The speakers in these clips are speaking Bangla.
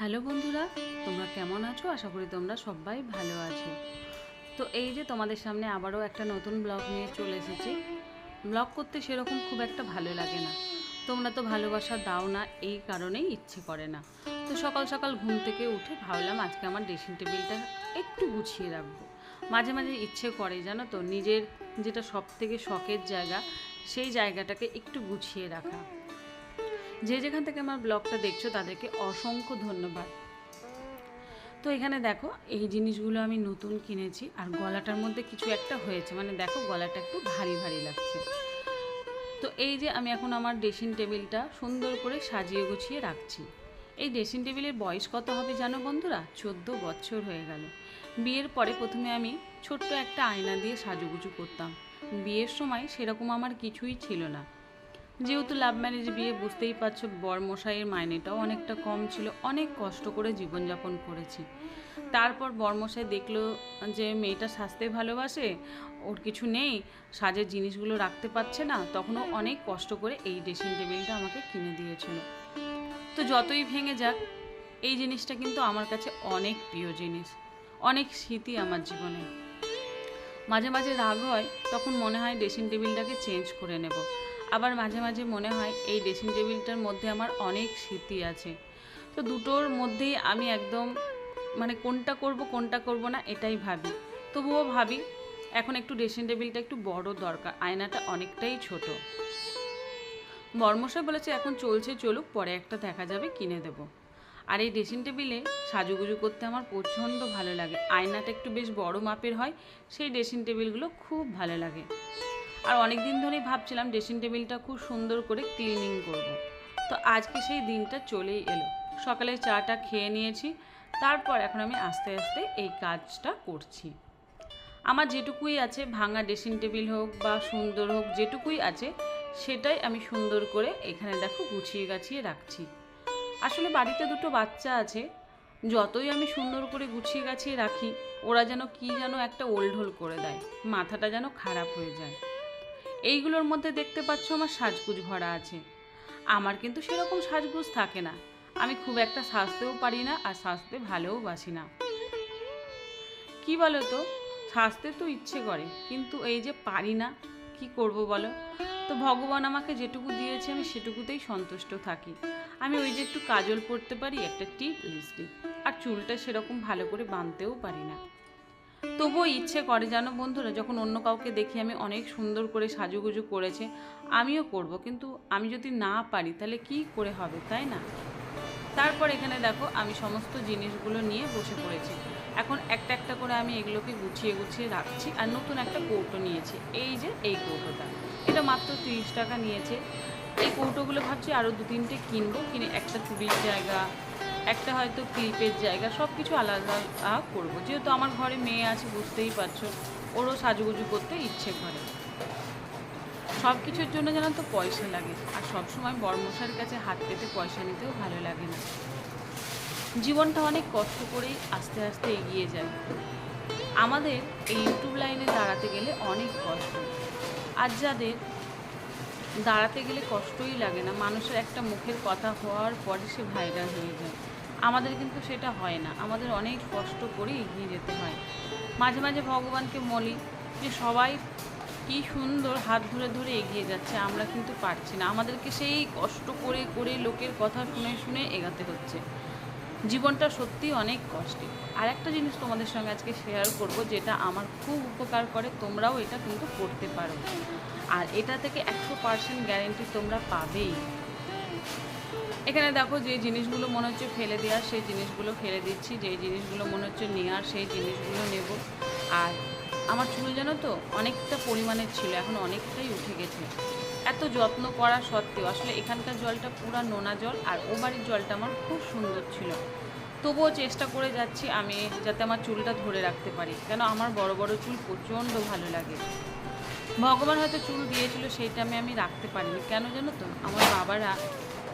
হ্যালো বন্ধুরা, তোমরা কেমন আছো? আশা করি তোমরা সবাই ভালো আছো। তো এই যে তোমাদের সামনে আবারও একটা নতুন ব্লগ নিয়ে চলে এসেছি। ব্লগ করতে সেরকম খুব একটা ভালো লাগে না। তোমরা তো ভালোবাসা দাও না, এই কারণেই ইচ্ছে করে না। তো সকাল সকাল ঘুম থেকে উঠে ভাবলাম আজকে আমার ড্রেসিং টেবিলটা একটু গুছিয়ে রাখব। মাঝে মাঝে ইচ্ছে করে, জানো তো, নিজের যেটা সব থেকে শখের জায়গা, সেই জায়গাটাকে একটু গুছিয়ে রাখা। যে যেখান থেকে আমার ব্লগটা দেখছ, তাদেরকে অসংখ্য ধন্যবাদ। তো এখানে দেখো, এই জিনিসগুলো আমি নতুন কিনেছি, আর গলাটার মধ্যে কিছু একটা হয়েছে। মানে দেখো, গলাটা একটু ভারী ভারী লাগছে। তো এই যে আমি এখন আমার ড্রেসিং টেবিলটা সুন্দর করে সাজিয়ে গুছিয়ে রাখছি। এই ড্রেসিং টেবিলের বয়স কত হবে জানো বন্ধুরা? চোদ্দ বছর হয়ে গেল। বিয়ের পরে প্রথমে আমি ছোট্ট একটা আয়না দিয়ে সাজুগুজু করতাম। বিয়ের সময় সেরকম আমার কিছুই ছিল না। যেহেতু লাভ ম্যারেজ বিয়ে বুঝতেই পারছ, বরমশাইয়ের মাইনেটাও অনেকটা কম ছিল, অনেক কষ্ট করে জীবনযাপন করেছি। তারপর বরমশাই দেখল যে মেয়েটা সাজতে ভালোবাসে, ওর কিছু নেই, সাজের জিনিসগুলো রাখতে পারছে না, তখনও অনেক কষ্ট করে এই ড্রেসিং টেবিলটা আমাকে কিনে দিয়েছিল। তো যতই ভেঙে যাক, এই জিনিসটা কিন্তু আমার কাছে অনেক প্রিয় জিনিস, অনেক স্মৃতি আমার জীবনে। মাঝে মাঝে রাগ হয়, তখন মনে হয় ড্রেসিং টেবিলটাকে চেঞ্জ করে নেব। আবার মাঝে মাঝে মনে হয় এই ড্রেসিং টেবিলটার মধ্যে আমার অনেক স্মৃতি আছে। তো দুটোর মধ্যেই আমি একদম মানে কোনটা করব কোনটা করব না এটাই ভাবি। তবুও ভাবি এখন একটু ড্রেসিং টেবিলটা একটু বড় দরকার, আয়নাটা অনেকটাই ছোট। বর্মশাই বলেছে, এখন চলছে, চলুক, পরে একটা দেখা যাবে, কিনে দেব। আর এই ড্রেসিং টেবিলে সাজুগুজু করতে আমার প্রচণ্ড ভালো লাগে। আয়নাটা একটু বেশ বড় মাপের হয়, সেই ড্রেসিং টেবিলগুলো খুব ভালো লাগে। আর অনেক দিন ধরেই ভাবছিলাম ড্রেসিং টেবিলটা খুব সুন্দর করে ক্লিনিং করব। তো আজকে সেই দিনটা চলেই এলো। সকালে চাটা খেয়ে নিয়েছি, তারপর এখন আমি আস্তে আস্তে এই কাজটা করছি। আমার যেটুকুই আছে, ভাঙা ড্রেসিং টেবিল হোক বা সুন্দর হোক যেটুকুই আছে, সেটাই আমি সুন্দর করে এখানে দেখো গুছিয়ে গাছিয়ে রাখছি। আসলে বাড়িতে দুটো বাচ্চা আছে, যতই আমি সুন্দর করে গুছিয়ে গাছিয়ে রাখি, ওরা যেন কি যেন একটা ওলঢোল করে দেয়, মাথাটা যেন খারাপ হয়ে যায়। এইগুলোর মধ্যে দেখতে পাচ্ছ আমার সাজগুজ ভরা আছে। আমার কিন্তু সেরকম সাজগুজ থাকে না। আমি খুব একটা সাজতেও পারি না আর সাজতে ভালোও বাসি না। কি বলো তো সাজতে তো ইচ্ছে করে, কিন্তু এই যে পারি না, কি করব বলো? তো ভগবান আমাকে যেটুকু দিয়েছে আমি সেটুকুতেই সন্তুষ্ট থাকি। আমি ওই যে একটু কাজল পরতে পারি, একটা টিপ লিপস্টিক, আর চুলটা সেরকম ভালো করে বাঁধতেও পারি না। তবুও ইচ্ছে করে, জানো বন্ধুরা, যখন অন্য কাউকে দেখি আমি অনেক সুন্দর করে সাজুগুজু করেছে, আমিও করব। কিন্তু আমি যদি না পারি, তাহলে কি করে হবে, তাই না? তারপর এখানে দেখো, আমি সমস্ত জিনিসগুলো নিয়ে বসে পড়েছি। এখন একটা একটা করে আমি এগুলোকে গুছিয়ে গুছিয়ে রাখছি আর নতুন একটা কৌটো নিয়েছি। এই যে এই কৌটোটা। এটা মাত্র তিরিশ টাকা নিয়েছে। এই কৌটোগুলো ভাবছি আরও দু তিনটে কিনবো, কিনে একটা চুরির জায়গা একটা হয়তো ক্লিপের জায়গা সব কিছু আলাদা করব। যেহেতু আমার ঘরে মেয়ে আছে, বুঝতেই পারছ, ওরও সাজুগুজু করতে ইচ্ছে করে। সব কিছুর জন্য যেন তো পয়সা লাগে, আর সবসময় বর্মশার কাছে হাত পেতে পয়সা নিতেও ভালো লাগে না। জীবনটা অনেক কষ্ট করেই আস্তে আস্তে এগিয়ে যায়। আমাদের এই ইউটিউব লাইনে দাঁড়াতে গেলে অনেক কষ্ট। আর যাদের দাঁড়াতে গেলে কষ্টই লাগে না। মানুষের একটা মুখের কথা হওয়ার পরে সে ভাইরাল হয়ে যায়। আমাদের কিন্তু সেটা হয় না। আমাদের অনেক কষ্ট করে এগিয়ে যেতে হয়। মাঝে মাঝে ভগবানকে বলি যে, সবাই কি সুন্দর হাত ধরে ধরে এগিয়ে যাচ্ছে, আমরা কিন্তু পারছি না। আমাদেরকে সেই কষ্ট করে করে লোকের কথা শুনে শুনে এগাতে হচ্ছে। জীবনটা সত্যি অনেক কষ্টে। আর একটা জিনিস তোমাদের সঙ্গে আজকে শেয়ার করব, যেটা আমার খুব উপকার করে, তোমরাও এটা কিন্তু করতে পারো। আর এটা থেকে একশো পার্সেন্ট গ্যারেন্টি তোমরা পাবেই। এখানে দেখো যে জিনিসগুলো মনে হচ্ছে ফেলে দেওয়ার সেই জিনিসগুলো ফেলে দিচ্ছি। যেই জিনিসগুলো মনে হচ্ছে নেওয়ার সেই জিনিসগুলো নেব। আর আমার চুল জানো তো, অনেকটা পরিমাণের ছিল, এখন অনেকটাই উঠে গেছে। এত যত্ন করা সত্ত্বেও, আসলে এখানকার জলটা পুরা নোনা জল, আর ও বাড়ির জলটা আমার খুব সুন্দর ছিল। তবুও চেষ্টা করে যাচ্ছি আমি যাতে আমার চুলটা ধরে রাখতে পারি, কেন আমার বড় বড় চুল প্রচণ্ড ভালো লাগে। ভগবান হয়তো চুল দিয়েছিল, সেইটা আমি আমি রাখতে পারিনি। কেন জানো তো? আমার বাবারা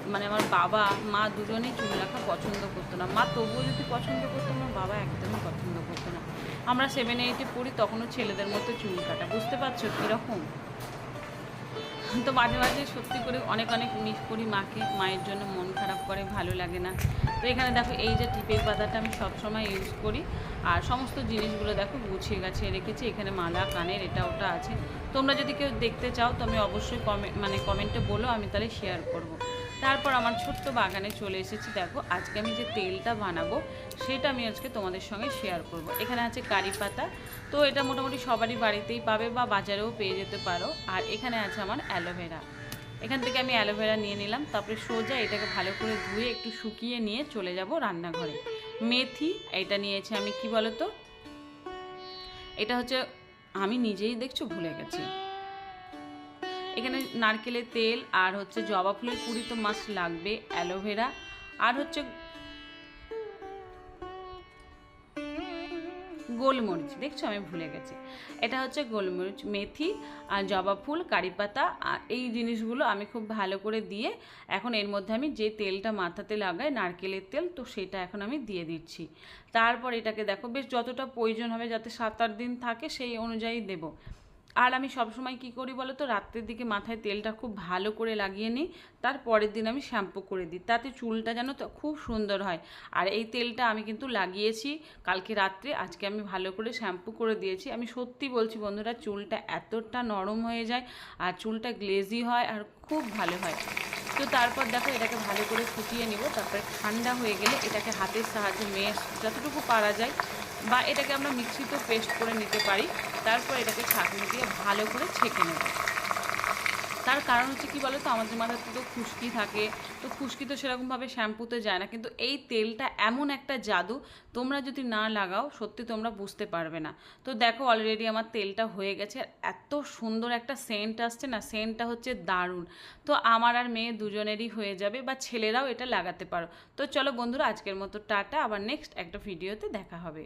মানে আমার বাবা, মা দুজনেই চুল রাখা পছন্দ করতো না। মা তবুও যদি পছন্দ করতো, আমার বাবা একদমই পছন্দ করতো না। আমরা সেভেন এইটে পড়ি, তখনও ছেলেদের মতো চুল কাটা। বুঝতে পারছ? কীরকম? তো মাঝে মাঝে সত্যি করে অনেক অনেক মিস করি মাকে। মায়ের জন্য মন খারাপ করে, ভালো লাগে না। তো এখানে দেখো, এই যে টিপের পাতাটা আমি সবসময় ইউজ করি। আর সমস্ত জিনিসগুলো দেখো, গুছিয়ে গাছিয়ে রেখেছি। এখানে মালা, কানের, এটা, ওটা আছে। তোমরা যদি কেউ দেখতে চাও, তো আমি অবশ্যই কমে মানে কমেন্টে বলো, আমি তাহলে শেয়ার করব। তারপর আমার ছোট্ট বাগানে চলে এসেছি। দেখো, আজকে আমি যে তেলটা বানাবো, সেটা আমি আজকে তোমাদের সঙ্গে শেয়ার করব। এখানে আছে কারি পাতা, তো এটা মোটামুটি সবারই বাড়িতেই পাবে বা বাজারেও পেয়ে যেতে পারো। আর এখানে আছে আমার অ্যালোভেরা। এখান থেকে আমি অ্যালোভেরা নিয়ে নিলাম, তারপরে সোজা এটাকে ভালো করে ধুয়ে একটু শুকিয়ে নিয়ে চলে যাব রান্নাঘরে। মেথি, এটা নিয়েছি আমি, কি বলতো? এটা হচ্ছে, আমি নিজেই দেখছ ভুলে গেছি। এখানে নারকেলের তেল আর হচ্ছে জবা ফুলের কুড়ি তো মাছ লাগবে অ্যালোভেরা আর হচ্ছে গোলমরিচ, দেখছ আমি ভুলে গেছি। এটা হচ্ছে গোলমরিচ, মেথি, আর জবা ফুল, কারি পাতা এই জিনিসগুলো আমি খুব ভালো করে দিয়ে এখন এর মধ্যে আমি যে তেলটা মাথাতে লাগাই, নারকেলের তেল, তো সেটা এখন আমি দিয়ে দিচ্ছি। তারপর এটাকে দেখো, বেশ যতটা প্রয়োজন হবে যাতে সাত আট দিন থাকে সেই অনুযায়ী দেবো। আর আমি সবসময় কি করি বলো তো রাত্রের দিকে মাথায় তেলটা খুব ভালো করে লাগিয়ে নিই, তার পরের দিন আমি শ্যাম্পু করে দিই। তাতে চুলটা যেন খুব সুন্দর হয়। আর এই তেলটা আমি কিন্তু লাগিয়েছি কালকে রাত্রে, আজকে আমি ভালো করে শ্যাম্পু করে দিয়েছি। আমি সত্যি বলছি বন্ধুরা, চুলটা এতটা নরম হয়ে যায় আর চুলটা গ্লেজি হয় আর খুব ভালো হয়। তো তারপর দেখো এটাকে ভালো করে ফুটিয়ে নিব। তারপরে ঠান্ডা হয়ে গেলে এটাকে হাতের সাহায্যে মেশ যতটুকু পারা যায় বা এটাকে আমরা মিক্সিতেও পেস্ট করে নিতে পারি। তারপর এটাকে ছাঁকনি দিয়ে ভালো করে ছেঁকে নেব। তার কারণ হচ্ছে কি বলো তো আমাদের মাথাতে তো খুশকি থাকে। তো খুশকি তো সেরকমভাবে শ্যাম্পুতে যায় না। কিন্তু এই তেলটা এমন একটা জাদু, তোমরা যদি না লাগাও, সত্যি তোমরা বুঝতে পারবে না। তো দেখো অলরেডি আমার তেলটা হয়ে গেছে। এত সুন্দর একটা সেন্ট আসছে না? সেন্টটা হচ্ছে দারুণ। তো আমার আর মেয়ে দুজনেরই হয়ে যাবে বা ছেলেরাও এটা লাগাতে পারো। তো চলো বন্ধুরা, আজকের মতো টাটা। আবার নেক্সট একটা ভিডিওতে দেখা হবে।